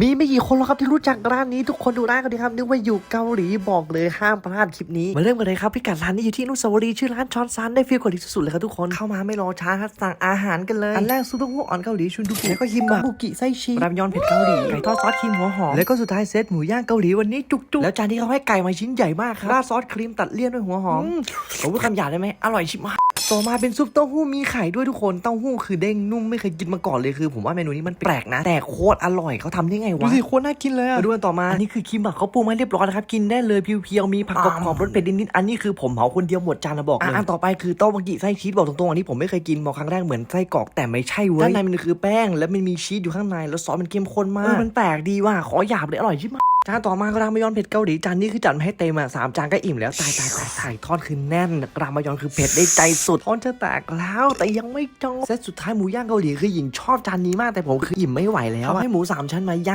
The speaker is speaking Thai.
มีไม่กี่คนหรอกครับที่รู้จักร้านนี้ทุกคนดูร้านกันดีครับนึกว่าอยู่เกาหลีบอกเลยห้ามพลาดคลิปนี้มาเริ่มกันเลยครับพิกัดร้านนี้อยู่ที่อนุสาวรีย์ชื่อร้านชอนซันได้ฟีลเกาหลีสุดๆเลยครับทุกคนเข้ามาไม่รอช้าครับสั่งอาหารกันเลยอันแรกซุปเปอร์ฮูอ่อนเกาหลีชุนดูกุแล้วก็ฮิมบะบุกิไส้ชีสรามยอนเผ็ดเกาหลีไก่ทอดซอสครีมหัวหอมแล้วก็สุดท้ายเซตหมูย่างเกาหลีวันนี้จุกๆแล้วจานที่เขาให้ไก่มาชิ้นใหญ่มากครับราดซอสครีมตัดเลี่ยนด้วยหัวหอมผมพูดคำหยาบได้ไหมอร่อยชิบมาก ต่อมาเป็นซุปเต้าหู้มีไข่ด้วยทุกคนเต้าหู้คือเด้งนุ่มไม่เคยกินมาก่อนเลยคือผมว่าเมนูนี้มันแปลกนะ แต่โคตรอร่อยเขาทำได้ไงวะดูสิโคตรน่ากินเลยมาดูกันต่อมาอันนี้คือคิมบักเขาปรุงมาเรียบร้อยแล้วครับกินได้เลยเพียวๆมีผักกรอบๆรสเผ็ดนิดๆอันนี้คือผมเหมาคนเดียวหมดจานนะบอกเลยอันต่อไปคือเต้าบังกิไส้ชีสบอกตรงๆอันนี้ผมไม่เคยกินบอกครั้งแรกเหมือนไส้กรอกแต่ไม่ใช่เว้ยด้านในมันคือแป้งแล้วมันมีชีสอยู่ข้างในแล้วซอสมันเข้มข้นมากมันแปลกดีว่ะขอหยาบเลยอร่อยชิบ จานต่อมาก็รามยอนเผ็ดเกาหลีจานนี้คือจัดมาให้เต็มอะสามจานก็อิ่มแล้วตายตายตายตายทอดคือแน่นรามยอนคือเผ็ดได้ใจสุดทอดจะแตกแล้วแต่ยังไม่จบเซตสุดท้ายหมูย่างเกาหลีคือหญิงชอบจานนี้มากแต่ผมคืออิ่มไม่ไหวแล้วให้หมูสามชั้นมาย่าง